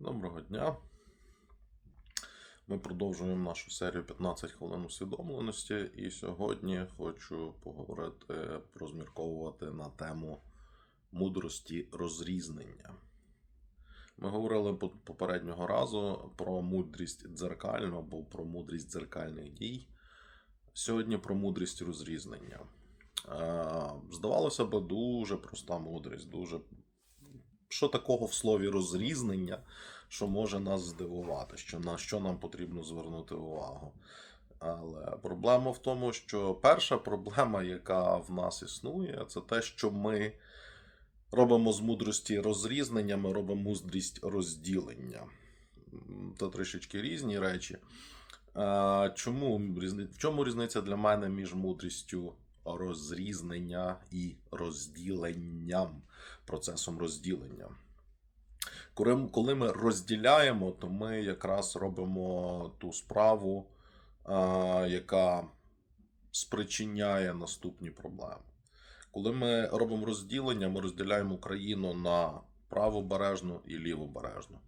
Доброго дня. Ми продовжуємо нашу серію 15 хвилин усвідомленості, і сьогодні хочу поговорити, розмірковувати на тему мудрості розрізнення. Ми говорили попереднього разу про мудрість дзеркальну або про мудрість дзеркальних дій. Сьогодні про мудрість розрізнення. Е, Здавалося б, дуже проста мудрість, дуже що такого в слові розрізнення, що може нас здивувати, що на що нам потрібно звернути увагу. Але проблема в тому, що перша проблема, яка в нас існує, це те, що ми робимо з мудрості розрізнення, ми робимо мудрість розділення. Це трішечки різні речі. Чому в чому різниця для мене між мудрістю розрізнення і розділенням, процесом розділення? Коли, ми розділяємо, то ми якраз робимо ту справу, яка спричиняє наступні проблеми. Коли ми робимо розділення, ми розділяємо Україну на правобережну і лівобережну.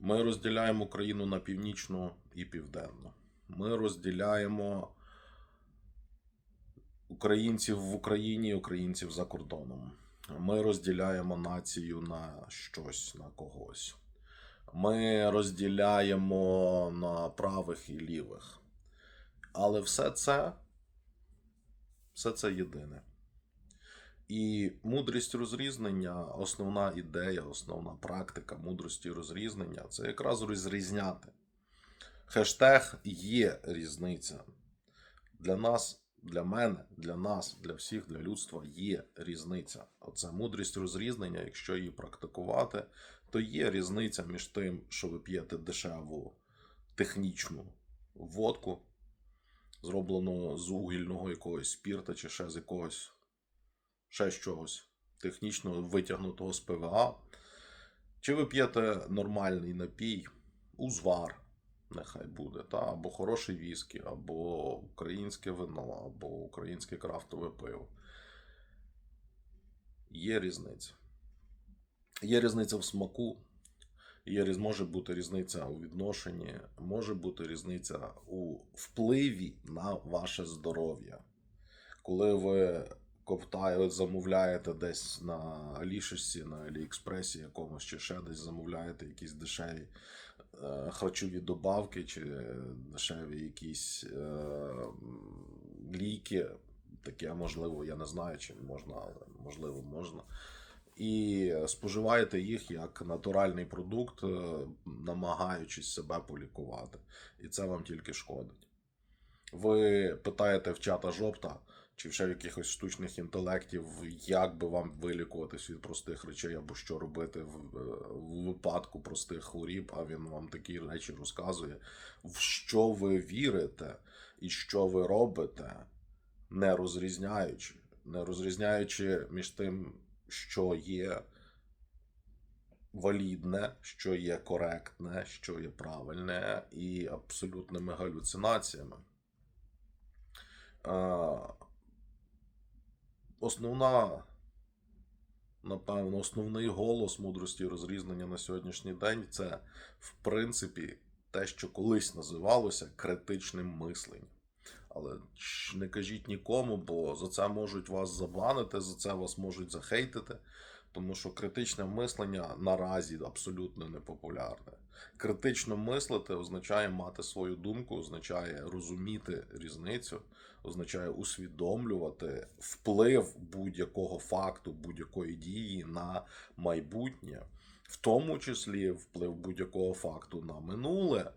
Ми розділяємо Україну на північну і південну. Ми розділяємо українців в Україні українців за кордоном. Ми розділяємо націю на щось, на когось. Ми розділяємо на правих і лівих. Але все це, все це єдине. І мудрість розрізнення, основна ідея, основна практика мудрості розрізнення це якраз розрізняти. Хештег є різниця. Для нас, для мене, для нас, для всіх, для людства є різниця. Оце мудрість розрізнення, якщо її практикувати, то є різниця між тим, що ви п'єте дешеву технічну водку, зроблену з угільного якогось спірта чи ще з якогось ще з чогось технічно витягнутого з ПВА. Чи ви п'єте нормальний напій, узвар, нехай буде, та, або хороший віскі, або українське вино, або українське крафтове пиво. Є різниця. Є різниця в смаку, є, може бути різниця у відношенні, може бути різниця у впливі на ваше здоров'я. Коли ви коптаєте, замовляєте десь на Алішечці, на Аліекспресі якомусь, чи ще десь замовляєте якісь дешеві е, харчові добавки, чи дешеві якісь е, ліки. Таке можливо, я не знаю, чи можна, але можливо можна. І споживаєте їх як натуральний продукт, е, намагаючись себе полікувати. І це вам тільки шкодить. Ви питаєте в чата жопта чи ще в якихось штучних інтелектів, як би вам вилікуватись від простих речей, або що робити в, е, в випадку простих хворіб, а він вам такі речі розказує, в що ви вірите і що ви робите, не розрізняючи, не розрізняючи між тим, що є валідне, що є коректне, що є правильне, і абсолютними галюцинаціями. Основна, напевно, основний голос мудрості розрізнення на сьогоднішній день це, в принципі, те, що колись називалося критичним мисленням. Але не кажіть нікому, бо за це можуть вас забанити, за це вас можуть захейтити, тому що критичне мислення наразі абсолютно непопулярне. Критично мислити означає мати свою думку, означає розуміти різницю, означає усвідомлювати вплив будь-якого факту, будь-якої дії на майбутнє, в тому числі вплив будь-якого факту на минуле.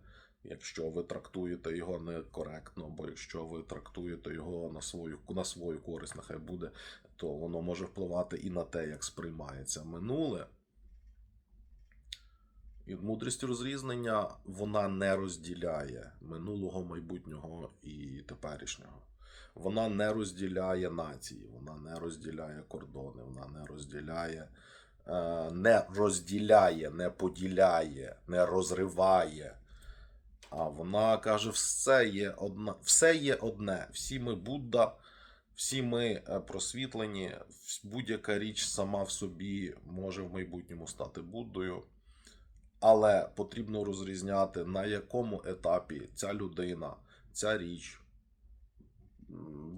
Якщо ви трактуєте його некоректно, або якщо ви трактуєте його на свою, на свою користь, нехай буде, то воно може впливати і на те, як сприймається минуле. І мудрість розрізнення вона не розділяє минулого, майбутнього і теперішнього. Вона не розділяє нації, вона не розділяє кордони, вона не розділяє, е, не розділяє, не поділяє, не розриває. А вона каже: все є одна, все є одне. Всі ми Будда, всі ми е, просвітлені, будь-яка річ сама в собі може в майбутньому стати Буддою. Але потрібно розрізняти, на якому етапі ця людина, ця річ,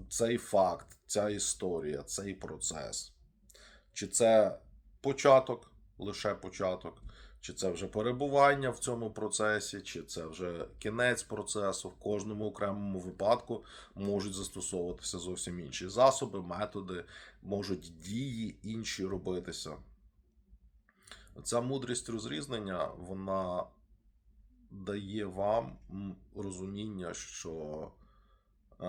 цей факт, ця історія, цей процес. Чи це початок, лише початок, чи це вже перебування в цьому процесі, чи це вже кінець процесу. В кожному окремому випадку можуть застосовуватися зовсім інші засоби, методи, можуть дії інші робитися. Ця мудрість розрізнення, вона дає вам розуміння, що е,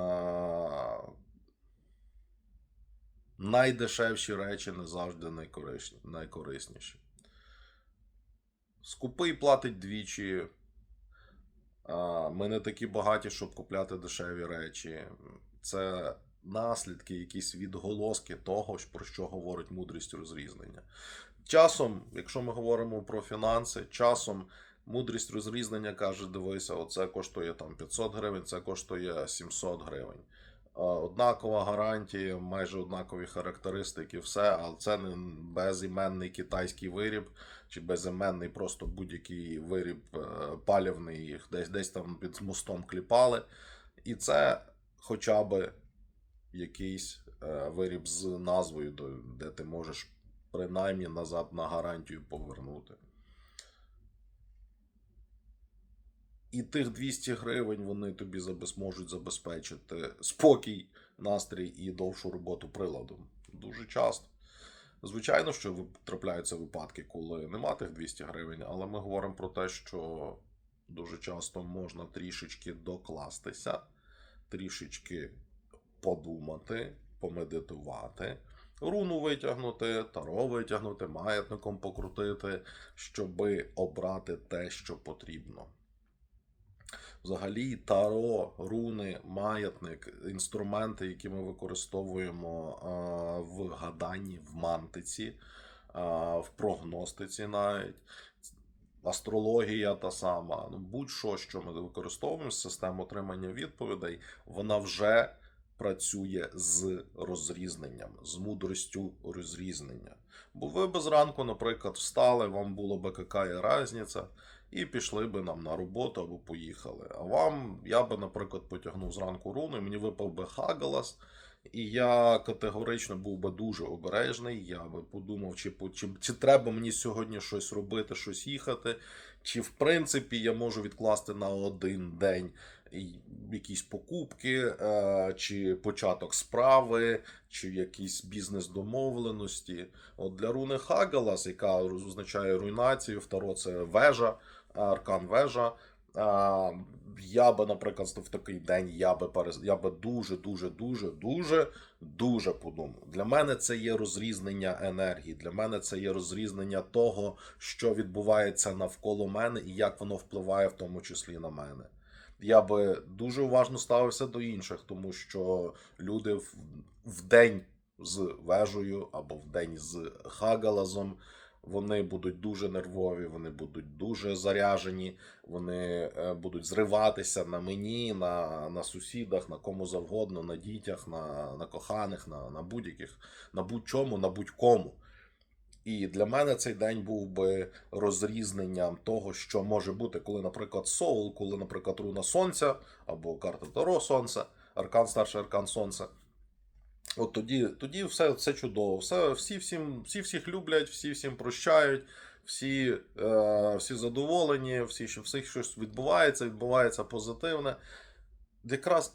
найдешевші речі не завжди найкорисні- найкорисніші. Скупий платить двічі. Ми не такі багаті, щоб купляти дешеві речі. Це наслідки, якісь відголоски того, про що говорить мудрість розрізнення. Часом, якщо ми говоримо про фінанси, часом мудрість розрізнення каже: дивися, оце коштує там 500 гривень, це коштує 700 гривень. А, Однакова гарантія, майже однакові характеристики, все, але це не безіменний китайський виріб, чи безіменний просто будь-який виріб е, палівний, їх десь десь там під мостом кліпали. І це хоча б якийсь е, виріб з назвою, де ти можеш принаймні назад на гарантію повернути. І тих 200 гривень вони тобі забез- можуть забезпечити спокій, настрій і довшу роботу приладом. Дуже часто. Звичайно, що трапляються випадки, коли нема тих 200 гривень, але ми говоримо про те, що дуже часто можна трішечки докластися, трішечки подумати, помедитувати, руну витягнути, таро витягнути, маятником покрутити, щоби обрати те, що потрібно. Взагалі, таро, руни, маятник, інструменти, які ми використовуємо в гаданні, в мантиці, в прогностиці навіть. Астрологія та сама. Ну, будь-що, що ми використовуємо з систем отримання відповідей, вона вже працює з розрізненням, з мудростю розрізнення. Бо ви би зранку, наприклад, встали, вам було би яка різниця, і пішли би нам на роботу або поїхали. А вам, я би, наприклад, потягнув зранку руну, мені випав би Хагалас, і я категорично був би дуже обережний. Я би подумав, чи, чи, чи треба мені сьогодні щось робити, щось їхати, чи в принципі я можу відкласти на один день якісь покупки, е, чи початок справи, чи якісь бізнес-домовленості. От для руни Хагалас, яка означає руйнацію, второ це вежа, аркан вежа. А, я би, наприклад, в такий день я би перез... я би дуже, дуже, дуже, дуже, дуже подумав. Для мене це є розрізнення енергії. Для мене це є розрізнення того, що відбувається навколо мене і як воно впливає в тому числі на мене. Я би дуже уважно ставився до інших, тому що люди в, в день з вежею або в день з хагалазом. Вони будуть дуже нервові, вони будуть дуже заряжені, вони е, будуть зриватися на мені, на, на сусідах, на кому завгодно, на дітях, на, на коханих, на, на будь-яких, на будь-чому, на будь-кому. І для мене цей день був би розрізненням того, що може бути, коли, наприклад, Соул, коли, наприклад, руна Сонця або карта Таро Сонця, аркан старший аркан Сонця. От тоді, тоді все, все чудово. Все, всі, всім, всі всіх люблять, всі всім прощають, всі, е, всі задоволені, всі, що всіх щось відбувається, відбувається позитивне. Якраз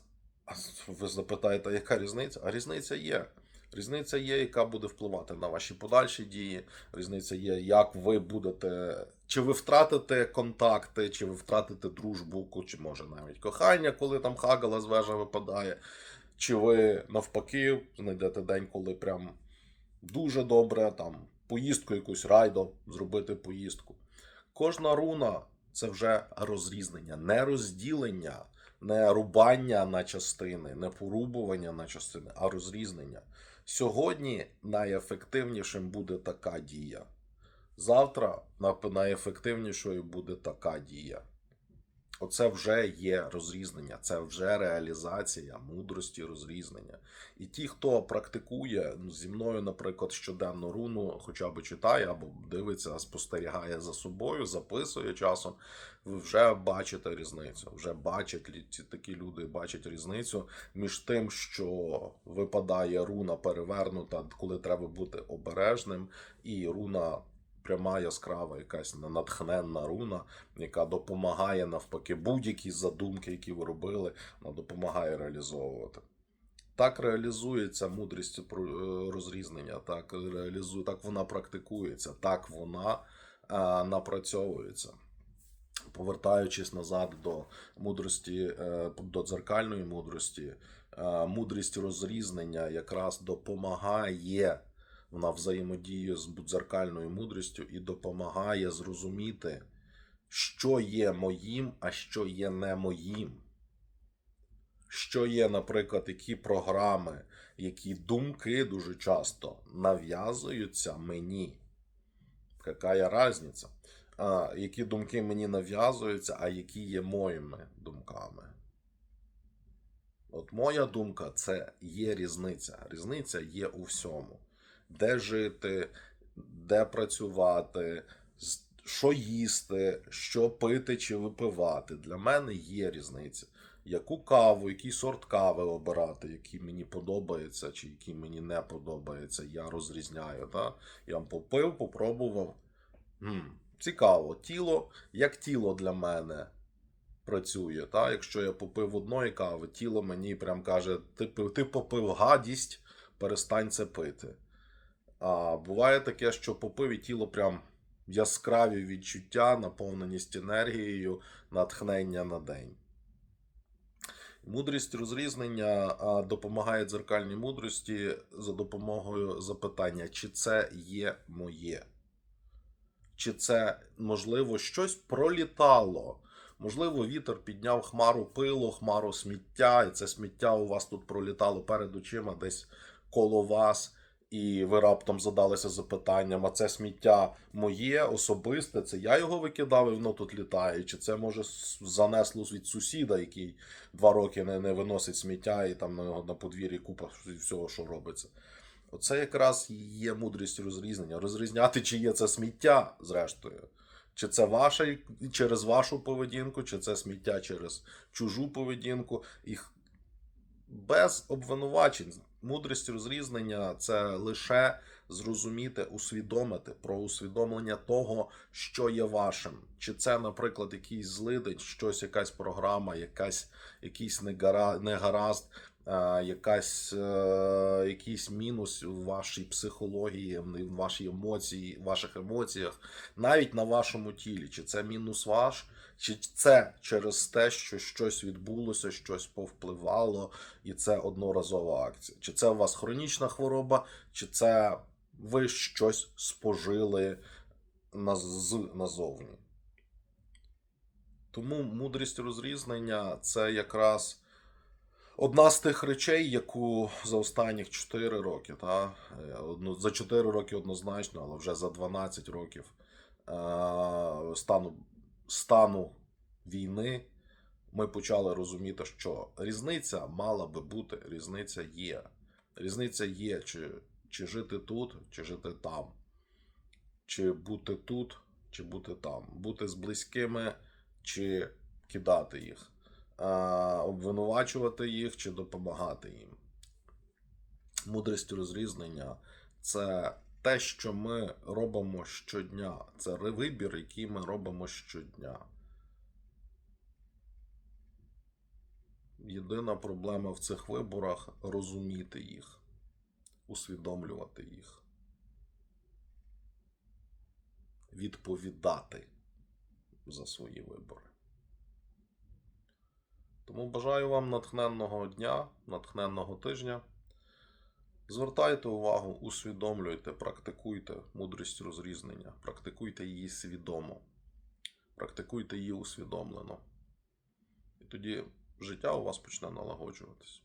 ви запитаєте, яка різниця? А різниця є. Різниця є, яка буде впливати на ваші подальші дії. Різниця є, як ви будете. Чи ви втратите контакти, чи ви втратите дружбу, чи може навіть кохання, коли там хагала з вежа випадає. Чи ви навпаки знайдете день, коли прям дуже добре там поїздку якусь райдо, зробити поїздку. Кожна руна це вже розрізнення, не розділення, не рубання на частини, не порубування на частини, а розрізнення. Сьогодні найефективнішим буде така дія. Завтра найефективнішою буде така дія. Оце вже є розрізнення, це вже реалізація мудрості розрізнення. І ті, хто практикує ну, зі мною, наприклад, щоденну руну, хоча б читає або дивиться, спостерігає за собою, записує часом, ви вже бачите різницю. Вже бачать ці такі люди бачать різницю між тим, що випадає руна перевернута, коли треба бути обережним, і руна. Пряма яскрава, якась натхненна руна, яка допомагає навпаки будь-які задумки, які ви робили, вона допомагає реалізовувати. Так реалізується мудрість е, розрізнення, так реалізує, так вона практикується, так вона а, напрацьовується. Повертаючись назад до мудрості, е, до дзеркальної мудрості, е, мудрість розрізнення якраз допомагає, вона взаємодіє з дзеркальною мудрістю і допомагає зрозуміти, що є моїм, а що є не моїм. Що є, наприклад, які програми, які думки дуже часто нав'язуються мені. Яка різниця? А, які думки мені нав'язуються, а які є моїми думками. От моя думка це є різниця. Різниця є у всьому. Де жити, де працювати, що їсти, що пити чи випивати. Для мене є різниця. Яку каву, який сорт кави обирати, який мені подобається, чи який мені не подобається, я розрізняю. Та? Я попив, попробував. М, цікаво, тіло, як тіло для мене працює. Та? Якщо я попив одної кави, тіло мені прям каже: ти, ти попив гадість, перестань це пити. А буває таке, що попив і тіло прям яскраві відчуття, наповненість енергією, натхнення на день. Мудрість розрізнення допомагає дзеркальній мудрості за допомогою запитання, чи це є моє. Чи це, можливо, щось пролітало. Можливо, вітер підняв хмару пилу, хмару сміття, і це сміття у вас тут пролітало перед очима десь коло вас, і ви раптом задалися запитанням: а це сміття моє, особисте, це я його викидав, і воно тут літає. Чи це може занесло від сусіда, який два роки не, не виносить сміття, і там на на подвір'ї купа всього, що робиться. Оце якраз є мудрість розрізнення. Розрізняти, чи є це сміття, зрештою. Чи це ваше через вашу поведінку, чи це сміття через чужу поведінку. І без обвинувачень. Мудрість розрізнення це лише зрозуміти, усвідомити про усвідомлення того, що є вашим. Чи це, наприклад, якийсь злидень, щось, якась програма, якась, якийсь негара- негаразд, е, якась, е, якийсь мінус у вашій психології, в вашій емоції, в ваших емоціях, навіть на вашому тілі. Чи це мінус ваш, чи це через те, що щось відбулося, щось повпливало, і це одноразова акція? Чи це у вас хронічна хвороба, чи це ви щось спожили наз- назовні? Тому мудрість розрізнення це якраз одна з тих речей, яку за останніх 4 роки, та, е, за 4 роки однозначно, але вже за 12 років е, стану, стану війни, ми почали розуміти, що різниця мала би бути, різниця є. Різниця є, чи, чи жити тут, чи жити там, чи бути тут, чи бути там, бути з близькими, чи кидати їх, обвинувачувати їх чи допомагати їм. Мудрість розрізнення це те, що ми робимо щодня. Це вибір, який ми робимо щодня. Єдина проблема в цих виборах розуміти їх, усвідомлювати їх, відповідати за свої вибори. Тому бажаю вам натхненного дня, натхненного тижня. Звертайте увагу, усвідомлюйте, практикуйте мудрість розрізнення, практикуйте її свідомо, практикуйте її усвідомлено. І тоді життя у вас почне налагоджуватись.